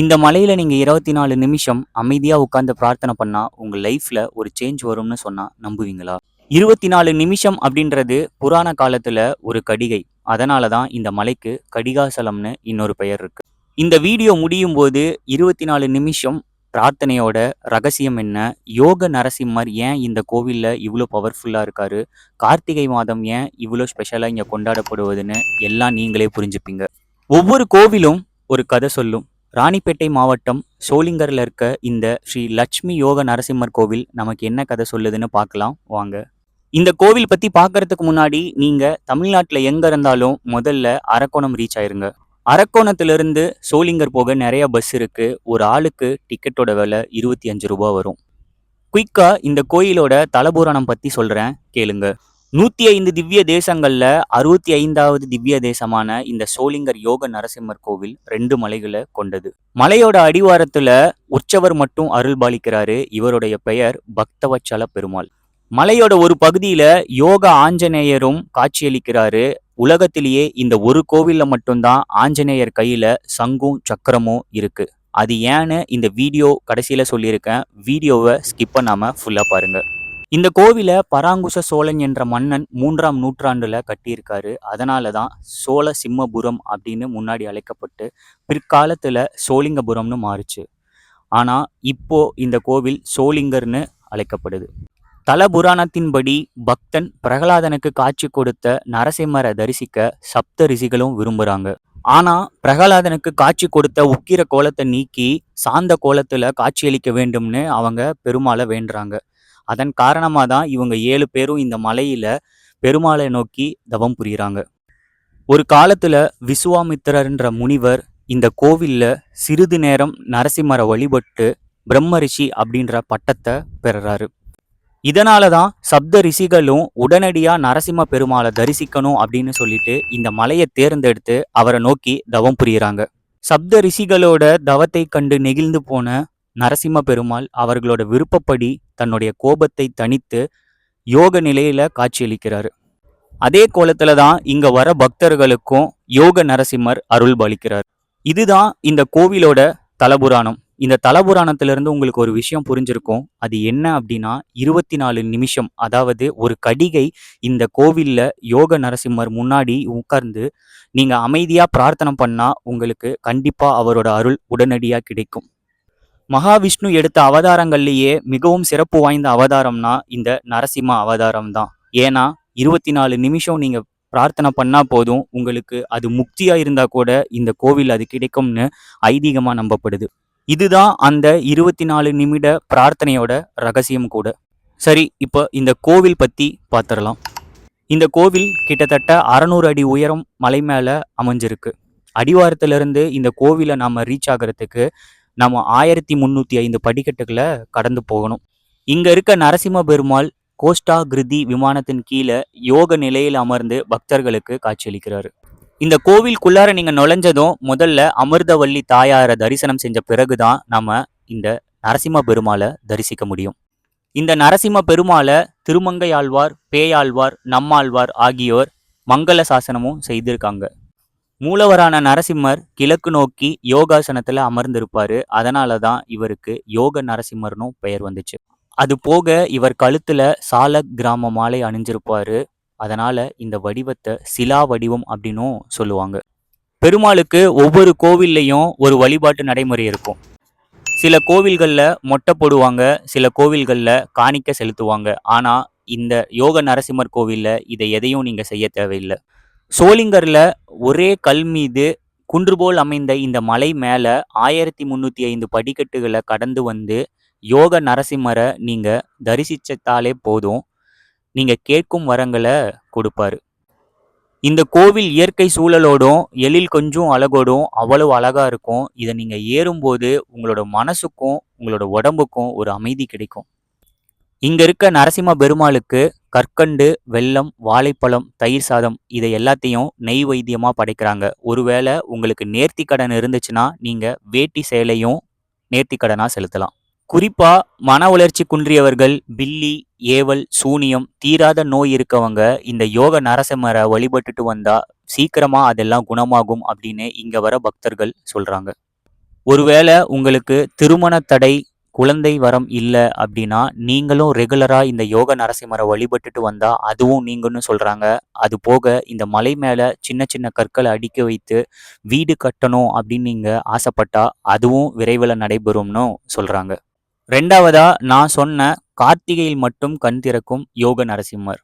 இந்த மலையில் நீங்கள் இருபத்தி நாலு நிமிஷம் அமைதியாக உட்காந்து பிரார்த்தனை பண்ணால் உங்கள் லைஃப்பில் ஒரு சேஞ்ச் வரும்னு சொன்னால் நம்புவீங்களா? இருபத்தி நாலு நிமிஷம் அப்படின்றது புராண காலத்தில் ஒரு கடிகை. அதனால தான் இந்த மலைக்கு கடிகாசலம்னு இன்னொரு பெயர் இருக்கு. இந்த வீடியோ முடியும் போது இருபத்தி நாலு நிமிஷம் பிரார்த்தனையோட ரகசியம் என்ன? யோக நரசிம்மர் ஏன் இந்த கோவிலில் இவ்வளோ பவர்ஃபுல்லாக இருக்காரு? கார்த்திகை மாதம் ஏன் இவ்வளோ ஸ்பெஷலாக இங்கே கொண்டாடப்படுவதுன்னு எல்லாம் நீங்களே புரிஞ்சுப்பீங்க. ஒவ்வொரு கோவிலும் ஒரு கதை சொல்லும். ராணிப்பேட்டை மாவட்டம் சோளிங்கரில் இருக்க இந்த ஸ்ரீ லட்சுமி யோக நரசிம்மர் கோவில் நமக்கு என்ன கதை சொல்லுதுன்னு பார்க்கலாம் வாங்க. இந்த கோவில் பற்றி பார்க்கறதுக்கு முன்னாடி நீங்கள் தமிழ்நாட்டில் எங்கே இருந்தாலும் முதல்ல அரக்கோணம் ரீச் ஆயிருங்க. அரக்கோணத்திலிருந்து சோளிங்கர் போக நிறைய பஸ் இருக்குது ஒரு ஆளுக்கு டிக்கெட்டோட விலை இருபத்தி அஞ்சு ரூபா வரும். குயிக்காக இந்த கோயிலோட தலபுராணம் பற்றி சொல்கிறேன் கேளுங்க. நூத்தி ஐந்து திவ்ய தேசங்கள்ல அறுபத்தி ஐந்தாவது திவ்ய தேசமான இந்த சோளிங்கர் யோக நரசிம்மர் கோவில் ரெண்டு மலைகளை கொண்டது. மலையோட அடிவாரத்துல உற்சவர் மட்டும் அருள் பாலிக்கிறாரு. இவருடைய பெயர் பக்தவச்சல பெருமாள். மலையோட ஒரு பகுதியில யோக ஆஞ்சநேயரும் காட்சியளிக்கிறாரு. உலகத்திலேயே இந்த ஒரு கோவில்ல மட்டும்தான் ஆஞ்சநேயர் கையில சங்கும் சக்கரமும் இருக்கு. அது ஏன்னு இந்த வீடியோ கடைசியில சொல்லியிருக்கேன். வீடியோவை ஸ்கிப் பண்ணாம ஃபுல்லா பாருங்க. இந்த கோவிலை பராங்குச சோழன் என்ற மன்னன் மூன்றாம் நூற்றாண்டுல கட்டியிருக்காரு. அதனால தான் சோழ சிம்மபுரம் அப்படின்னு முன்னாடி அழைக்கப்பட்டு பிற்காலத்துல சோழிங்கபுரம்னு மாறுச்சு. ஆனா இப்போ இந்த கோவில் சோளிங்கர்னு அழைக்கப்படுது. தல புராணத்தின்படி பக்தன் பிரகலாதனுக்கு காட்சி கொடுத்த நரசிம்மரை தரிசிக்க சப்த ரிஷிகளும் விரும்புகிறாங்க ஆனா பிரகலாதனுக்கு காட்சி கொடுத்த உக்கிர கோலத்தை நீக்கி சாந்த கோலத்துல காட்சியளிக்க வேண்டும்னு அவங்க பெருமாளை வேண்டுறாங்க. அதன் காரணமாக தான் இவங்க ஏழு பேரும் இந்த மலையில் பெருமாளை நோக்கி தவம் புரியுறாங்க. ஒரு காலத்தில் விசுவாமித்திரன்ற முனிவர் இந்த கோவிலில் சிறிது நேரம் நரசிம்மரை வழிபட்டு பிரம்ம ரிஷி அப்படின்ற பட்டத்தை பெறுறாரு. இதனால தான் சப்த ரிஷிகளும் உடனடியாக நரசிம்ம பெருமாளை தரிசிக்கணும் அப்படின்னு சொல்லிட்டு இந்த மலையை தேர்ந்தெடுத்து அவரை நோக்கி தவம் புரியுறாங்க. சப்த ரிஷிகளோட தவத்தை கண்டு நெகிழ்ந்து போன நரசிம்ம பெருமாள் அவர்களோட விருப்பப்படி தன்னுடைய கோபத்தை தனித்து யோக நிலையில காட்சியளிக்கிறார். அதே கோலத்துல தான் இங்க வர பக்தர்களுக்கும் யோக நரசிம்மர் அருள் பாலிக்கிறார் இதுதான் இந்த கோவிலோட தலபுராணம். இந்த தலபுராணத்திலிருந்து உங்களுக்கு ஒரு விஷயம் புரிஞ்சிருக்கும். அது என்ன அப்படின்னா இருபத்தி நாலு நிமிஷம் அதாவது ஒரு கடிகை இந்த கோவில்ல யோக நரசிம்மர் முன்னாடி உட்கார்ந்து நீங்கள் அமைதியாக பிரார்த்தனை பண்ணால் உங்களுக்கு கண்டிப்பாக அவரோட அருள் உடனடியாக கிடைக்கும். மகாவிஷ்ணு எடுத்த அவதாரங்கள்லேயே மிகவும் சிறப்பு வாய்ந்த அவதாரம்னா இந்த நரசிம்ம அவதாரம் தான் ஏன்னா இருபத்தி நாலு நிமிஷம் நீங்கள் பிரார்த்தனை பண்ணால் போதும் உங்களுக்கு அது முக்தியாக இருந்தால் கூட இந்த கோவில் அது கிடைக்கும்னு ஐதீகமாக நம்பப்படுது. இதுதான் அந்த இருபத்தி நாலு நிமிட பிரார்த்தனையோட ரகசியம் கூட. சரி இப்போ இந்த கோவில் பற்றி பார்த்துடலாம் இந்த கோவில் கிட்டத்தட்ட அறநூறு அடி உயரம் மலை மேலே அமைஞ்சிருக்கு. அடிவாரத்திலிருந்து இந்த கோவிலை நாம் ரீச் ஆகிறதுக்கு நம்ம ஆயிரத்தி முந்நூற்றி ஐந்து படிக்கட்டுகளை கடந்து போகணும். இங்கே இருக்க நரசிம்ம பெருமாள் கோஸ்டா கிருதி விமானத்தின் கீழே யோக நிலையில் அமர்ந்து பக்தர்களுக்கு காட்சியளிக்கிறார். இந்த கோவிலுக்குள்ளார நீங்கள் நுழைஞ்சதும் முதல்ல அமிர்தவல்லி தாயாரை தரிசனம் செஞ்ச பிறகுதான் நம்ம இந்த நரசிம்ம பெருமாளை தரிசிக்க முடியும். இந்த நரசிம்ம பெருமாளை திருமங்கை ஆழ்வார் பேயாழ்வார் நம்மாழ்வார் ஆகியோர் மங்கள சாசனமும் செய்திருக்காங்க. மூலவரான நரசிம்மர் கிழக்கு நோக்கி யோகாசனத்துல அமர்ந்திருப்பாரு. அதனால தான் இவருக்கு யோக நரசிம்மர்னும் பெயர் வந்துச்சு. அது போக இவர் கழுத்துல சால கிராம மாலை அணிஞ்சிருப்பாரு. அதனால இந்த வடிவத்தை சிலா வடிவம் அப்படின்னும் சொல்லுவாங்க. பெருமாளுக்கு ஒவ்வொரு கோவில்லையும் ஒரு வழிபாட்டு நடைமுறை இருக்கும். சில கோவில்களில் மொட்டை போடுவாங்க சில கோவில்களில் காணிக்க செலுத்துவாங்க. ஆனால் இந்த யோக நரசிம்மர் கோவிலில் இதை எதையும் நீங்கள் செய்ய தேவையில்லை. சோளிங்கரில் ஒரே கல் மீது குன்று போல் அமைந்த இந்த மலை மேலே ஆயிரத்தி முந்நூற்றி ஐந்து படிக்கட்டுகளை கடந்து வந்து யோக நரசிம்மரை நீங்கள் தரிசித்தாலே போதும். நீங்கள் கேட்கும் வரங்களை கொடுப்பாரு. இந்த கோவில் இயற்கை சூழலோடும் எழில் கொஞ்சம் அழகோடும் அவ்வளவு அழகாக இருக்கும். இதை நீங்கள் ஏறும்போது உங்களோட மனசுக்கும் உங்களோட உடம்புக்கும் ஒரு அமைதி கிடைக்கும். இங்கே இருக்க நரசிம்ம பெருமாளுக்கு கற்கண்டு வெல்லம் வாழைப்பழம் தயிர் சாதம் இதை எல்லாத்தையும் நெய் வைத்தியமாக படைக்கிறாங்க. ஒருவேளை உங்களுக்கு நேர்த்தி கடன் இருந்துச்சுன்னா நீங்கள் வேட்டி சேலையும் நேர்த்தி கடனாக செலுத்தலாம். குறிப்பாக மன உளர்ச்சி குன்றியவர்கள் பில்லி ஏவல் சூனியம் தீராத நோய் இருக்கவங்க இந்த யோக நரசிம்மரை வழிபட்டுட்டு வந்தால் சீக்கிரமாக அதெல்லாம் குணமாகும் அப்படின்னு இங்கே வர பக்தர்கள் சொல்கிறாங்க ஒருவேளை உங்களுக்கு திருமண தடை குழந்தை வரம் இல்லை அப்படின்னா நீங்களும் ரெகுலராக இந்த யோக நரசிம்மரை வழிபட்டுட்டு வந்தால் அதுவும் நீங்கன்னு சொல்கிறாங்க அது போக இந்த மலை மேலே சின்ன சின்ன கற்களை அடுக்கி வைத்து வீடு கட்டணும் அப்படின்னு நீங்கள் ஆசைப்பட்டால் அதுவும் விரைவில் நடைபெறும்னு சொல்கிறாங்க ரெண்டாவதாக நான் சொன்ன கார்த்திகையில் மட்டும் கண் திறக்கும் யோக நரசிம்மர்.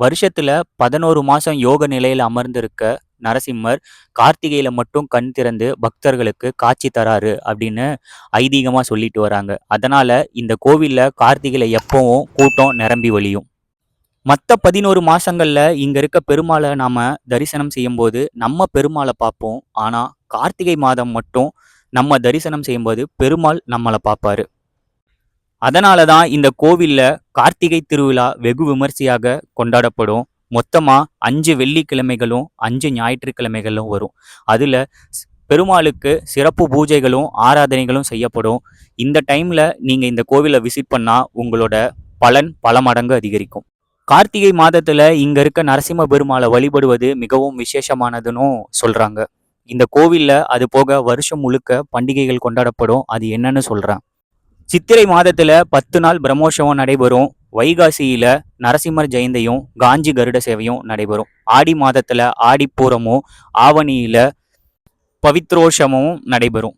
வருஷத்துல பதினோரு மாசம் யோக நிலையில் அமர்ந்திருக்க நரசிம்மர் கார்த்திகையில மட்டும் கண் திறந்து பக்தர்களுக்கு காட்சி தராரு அப்படின்னு ஐதீகமா சொல்லிட்டு வராங்க. அதனால இந்த கோவில்ல கார்த்திகையில எப்பவும் கூட்டம் நிரம்பி வழியும் மற்ற பதினோரு மாசங்கள்ல இங்க இருக்க பெருமாளை நாம தரிசனம் செய்யும்போது நம்ம பெருமாளை பார்ப்போம். ஆனா கார்த்திகை மாதம் மட்டும் நம்ம தரிசனம் செய்யும்போது பெருமாள் நம்மளை பார்ப்பாரு. அதனால தான் இந்த கோவிலில் கார்த்திகை திருவிழா வெகு விமர்சையாக கொண்டாடப்படும். மொத்தமாக அஞ்சு வெள்ளிக்கிழமைகளும் அஞ்சு ஞாயிற்றுக்கிழமைகளும் வரும். அதில் பெருமாளுக்கு சிறப்பு பூஜைகளும் ஆராதனைகளும் செய்யப்படும். இந்த டைமில் நீங்கள் இந்த கோவிலை விசிட் பண்ணால் உங்களோட பலன் பல மடங்கு அதிகரிக்கும். கார்த்திகை மாதத்தில் இங்கே இருக்க நரசிம்ம பெருமாளை வழிபடுவது மிகவும் விசேஷமானதுன்னு சொல்கிறாங்க இந்த கோவிலில் அது போக வருஷம் முழுக்க பண்டிகைகள் கொண்டாடப்படும் அது என்னன்னு சொல்கிறேன் சித்திரை மாதத்தில் பத்து நாள் பிரம்மோற்சவம் நடைபெறும். வைகாசியில் நரசிம்மர் ஜெயந்தியும் காஞ்சி கருட சேவையும் நடைபெறும். ஆடி மாதத்தில் ஆடிப்பூரமும் ஆவணியில் பவித்ரோஷமும் நடைபெறும்.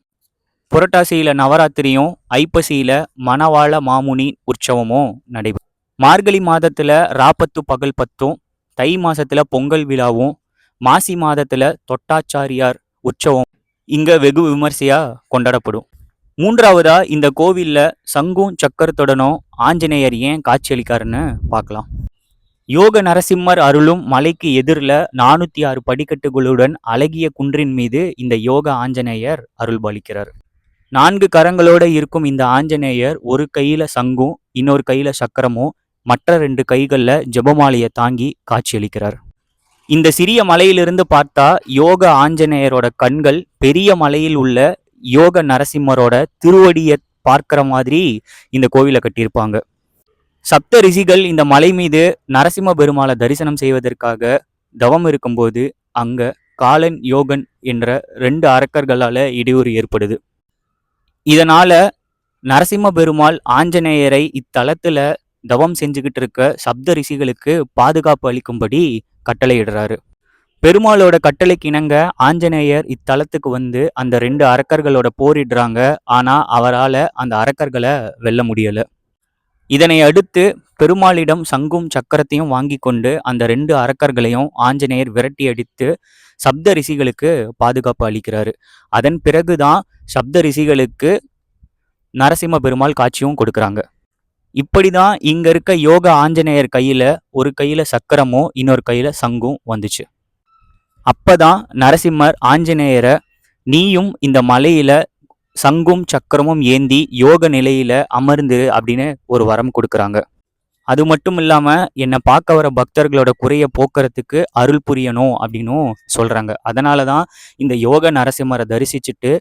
புரட்டாசியில் நவராத்திரியும் ஐப்பசியில் மணவாள மாமுனி உற்சவமும் நடைபெறும். மார்கழி மாதத்தில் ராப்பத்து பகல் பத்தும் தை மாதத்தில் பொங்கல் விழாவும் மாசி மாதத்தில் தொட்டாச்சாரியார் உற்சவம் இங்கே வெகு விமர்சையாக கொண்டாடப்படும். மூன்றாவதா இந்த கோவிலில் சங்கும் சக்கரத்துடனும் ஆஞ்சநேயர் ஏன் காட்சியளிக்காருன்னு பார்க்கலாம். யோக நரசிம்மர் அருளும் மலைக்கு எதிரில் நானூத்தி ஆறு படிக்கட்டுகளுடன் அழகிய குன்றின் மீது இந்த யோக ஆஞ்சநேயர் அருள்பாலிக்கிறார். நான்கு கரங்களோட இருக்கும் இந்த ஆஞ்சநேயர் ஒரு கையில சங்கும் இன்னொரு கையில சக்கரமும் மற்ற ரெண்டு கைகளில் ஜெபமாலையை தாங்கி காட்சியளிக்கிறார். இந்த சிறிய மலையிலிருந்து பார்த்தா யோக ஆஞ்சநேயரோட கண்கள் பெரிய மலையில் உள்ள யோக நரசிம்மரோட திருவடியை பார்க்கிற மாதிரி இந்த கோவிலை கட்டியிருப்பாங்க. சப்த ரிஷிகள் இந்த மலை மீது நரசிம்ம பெருமாளை தரிசனம் செய்வதற்காக தவம் இருக்கும்போது அங்க காலன் யோகன் என்ற ரெண்டு அரக்கர்களால இடையூறு ஏற்படுது. இதனால நரசிம்ம பெருமாள் ஆஞ்சநேயரை இத்தலத்துல தவம் செஞ்சுக்கிட்டு இருக்க சப்த ரிஷிகளுக்கு பாதுகாப்பு அளிக்கும்படி கட்டளையிடுறாரு. பெருமாளோட கட்டளைக்கு இணங்க ஆஞ்சநேயர் இத்தலத்துக்கு வந்து அந்த ரெண்டு அரக்கர்களோட போரிடுறாங்க ஆனா அவரால் அந்த அரக்கர்களை வெல்ல முடியல. இதனை அடுத்து பெருமாளிடம் சங்கும் சக்கரத்தையும் வாங்கி கொண்டு அந்த ரெண்டு அரக்கர்களையும் ஆஞ்சநேயர் விரட்டி அடித்து சப்த ரிஷிகளுக்கு பாதுகாப்பு அளிக்கிறாரு. அதன் பிறகுதான் சப்த ரிஷிகளுக்கு நரசிம்ம பெருமாள் காட்சியும் கொடுக்குறாங்க. இப்படிதான் இங்க இருக்க யோக ஆஞ்சநேயர் கையில ஒரு கையில சக்கரமும் இன்னொரு கையில சங்கும் வந்துச்சு. அப்பதான் நரசிம்மர் ஆஞ்சநேயரை நீயும் இந்த மலையில சங்கும் சக்கரமும் ஏந்தி யோக நிலையில அமர்ந்து அப்படின்னு ஒரு வரம் கொடுக்குறாங்க. அது மட்டும் இல்லாம என்னை பார்க்க வர பக்தர்களோட குறைய போக்குறதுக்கு அருள் புரியணும் அப்படின்னும் சொல்றாங்க. அதனால தான் இந்த யோக நரசிம்மரை தரிசிச்சுட்டு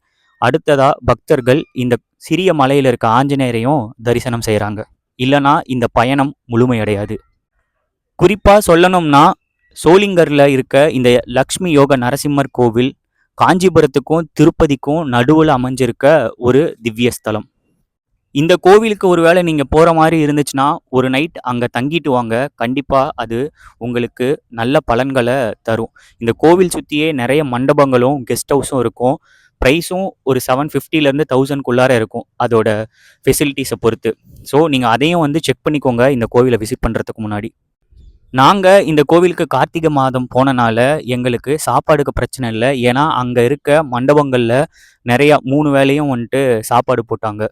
அடுத்ததா பக்தர்கள் இந்த சிறிய மலையில இருக்க ஆஞ்சநேயரையும் தரிசனம் செய்கிறாங்க இல்லைனா இந்த பயணம் முழுமையடையாது. குறிப்பா சொல்லணும்னா சோளிங்கரில் இருக்க இந்த லக்ஷ்மி யோக நரசிம்மர் கோவில் காஞ்சிபுரத்துக்கும் திருப்பதிக்கும் நடுவில் அமைஞ்சிருக்க ஒரு திவ்ய ஸ்தலம். இந்த கோவிலுக்கு ஒருவேளை நீங்கள் போகிற மாதிரி இருந்துச்சுன்னா ஒரு நைட் அங்கே தங்கிட்டு வாங்க. கண்டிப்பாக அது உங்களுக்கு நல்ல பலன்களை தரும். இந்த கோவில் சுற்றியே நிறைய மண்டபங்களும் கெஸ்ட் ஹவுஸும் இருக்கும். ப்ரைஸும் ஒரு செவன் ஃபிஃப்டிலேருந்து தௌசண்ட்குள்ளார இருக்கும் அதோட ஃபெசிலிட்டிஸை பொறுத்து. ஸோ நீங்கள் அதையும் வந்து செக் பண்ணிக்கோங்க இந்த கோவிலை விசிட் பண்ணுறதுக்கு முன்னாடி. நாங்கள் இந்த கோவிலுக்கு கார்த்திகை மாதம் போனனால எங்களுக்கு சாப்பாடுக்கு பிரச்சனை இல்லை. ஏன்னா அங்கே இருக்க மண்டபங்களில் நிறையா மூணு வேலையும் வந்துட்டு சாப்பாடு போட்டாங்க.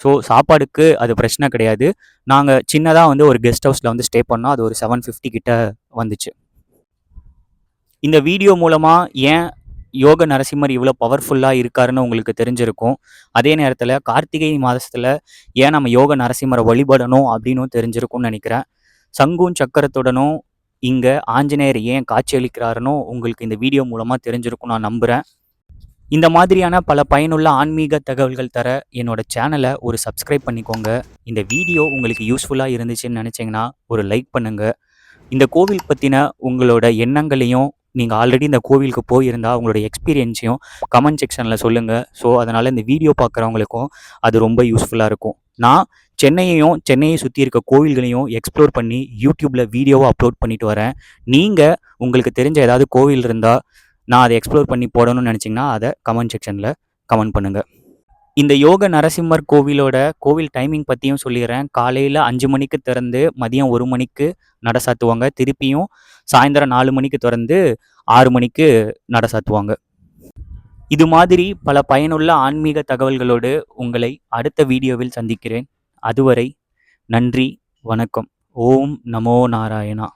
ஸோ சாப்பாடுக்கு அது பிரச்சனை கிடையாது. நாங்கள் சின்னதாக வந்து ஒரு கெஸ்ட் ஹவுஸில் வந்து ஸ்டே பண்ணோம். அது ஒரு செவன் ஃபிஃப்டி கிட்ட வந்துச்சு. இந்த வீடியோ மூலமாக ஏன் யோக நரசிம்மர் இவ்வளோ பவர்ஃபுல்லாக இருக்காருன்னு உங்களுக்கு தெரிஞ்சிருக்கும். அதே நேரத்தில் கார்த்திகை மாதத்தில் ஏன் நம்ம யோக நரசிம்மரை வழிபடணும் அப்படின்னும் தெரிஞ்சிருக்கும்னு நினைக்கிறேன். சங்கும் சக்கரத்துடனும் இங்கே ஆஞ்சநேயர் ஏன் காட்சியளிக்கிறாருன்னு உங்களுக்கு இந்த வீடியோ மூலமாக தெரிஞ்சிருக்கும் நான் நம்புகிறேன் இந்த மாதிரியான பல பயனுள்ள ஆன்மீக தகவல்கள் தர என்னோட சேனலை ஒரு சப்ஸ்கிரைப் பண்ணிக்கோங்க. இந்த வீடியோ உங்களுக்கு யூஸ்ஃபுல்லாக இருந்துச்சுன்னு நினச்சிங்கன்னா ஒரு லைக் பண்ணுங்கள் இந்த கோவில் பற்றின உங்களோட எண்ணங்களையும் நீங்கள் ஆல்ரெடி இந்த கோவிலுக்கு போயிருந்தால் உங்களோட எக்ஸ்பீரியன்ஸையும் கமெண்ட் செக்ஷனில் சொல்லுங்கள் ஸோ அதனால் இந்த வீடியோ பார்க்குறவங்களுக்கும் அது ரொம்ப யூஸ்ஃபுல்லாக இருக்கும். நான் சென்னையையும் சென்னையை சுற்றி இருக்க கோவில்களையும் எக்ஸ்ப்ளோர் பண்ணி யூடியூப்பில் வீடியோவை அப்லோட் பண்ணிட்டு வரேன். நீங்கள் உங்களுக்கு தெரிஞ்ச ஏதாவது கோவில் இருந்தால் நான் அதை எக்ஸ்ப்ளோர் பண்ணி போடணும்னு நினச்சிங்கன்னா அதை கமெண்ட் செக்ஷனில் கமெண்ட் பண்ணுங்கள் இந்த யோக நரசிம்மர் கோவிலோட கோவில் டைமிங் பற்றியும் சொல்லிடுறேன். காலையில் அஞ்சு மணிக்கு திறந்து மதியம் ஒரு மணிக்கு நட சாத்துவாங்க. திருப்பியும் சாயந்தரம் நாலு மணிக்கு திறந்து ஆறு மணிக்கு நட சாத்துவாங்க. இது மாதிரி பல பயனுள்ள ஆன்மீக தகவல்களோடு உங்களை அடுத்த வீடியோவில் சந்திக்கிறேன். அதுவரை நன்றி வணக்கம். ஓம் நமோ நாராயணா.